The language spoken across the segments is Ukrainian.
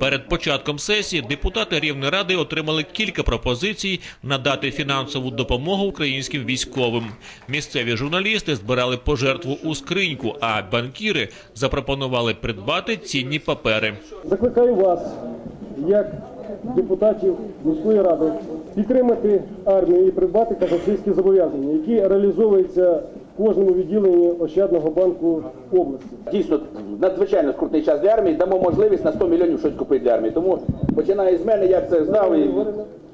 Перед початком сесії депутати Рівної ради отримали кілька пропозицій надати фінансову допомогу українським військовим. Місцеві журналісти збирали пожертву у скриньку, а банкіри запропонували придбати цінні папери. Закликаю вас, як депутатів міської ради, підтримати армію і придбати казначейські зобов'язання, які реалізовуються кожному відділенні Ощадного банку області. Дійсно, надзвичайно скрутний час для армії. Дамо можливість на 100 мільйонів щось купити для армії. Тому починає з мене, я це знав і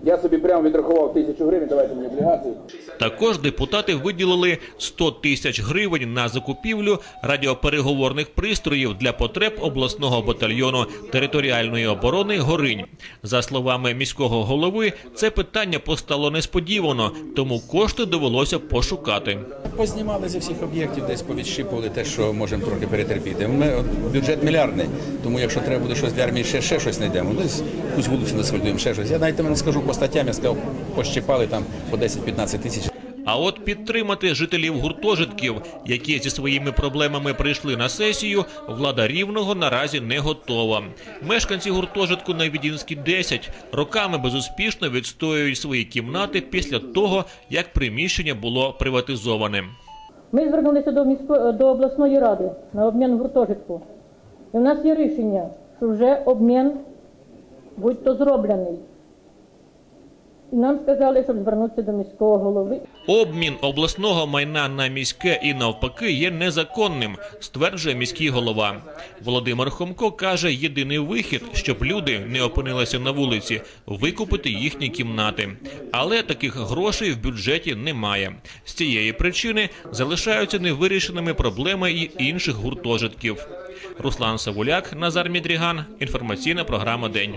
я собі прямо відрахував тисячу гривень. Давайте мені облігації. Також депутати виділили 100 тисяч гривень на закупівлю радіопереговорних пристроїв для потреб обласного батальйону територіальної оборони Горинь. За словами міського голови, це питання постало несподівано, тому кошти довелося пошукати. Познімали зі всіх об'єктів, десь повідщипували те, що можемо трохи перетерпіти. Ми от, бюджет мільярдний, тому якщо треба буде щось для армії, ще, ще щось знайдемо. Десь якусь вулицю насольдуємо, ще щось. Я навіть не скажу по статтям, я сказав, пощипали там по 10-15 тисяч. А от підтримати жителів гуртожитків, які зі своїми проблемами прийшли на сесію, влада рівного наразі не готова. Мешканці гуртожитку на Відінській 10 роками безуспішно відстоюють свої кімнати після того, як приміщення було приватизоване. Ми звернулися до місько до обласної ради на обмін гуртожитку. І в нас є рішення, що вже обмін будь-то зроблений. Нам сказали, щоб звернутися до міського голови. Обмін обласного майна на міське і навпаки є незаконним, стверджує міський голова. Володимир Хомко каже, єдиний вихід, щоб люди не опинилися на вулиці, викупити їхні кімнати. Але таких грошей в бюджеті немає. З цієї причини залишаються невирішеними проблеми і інших гуртожитків. Руслан Савуляк, Назар Мідріган. Інформаційна програма День.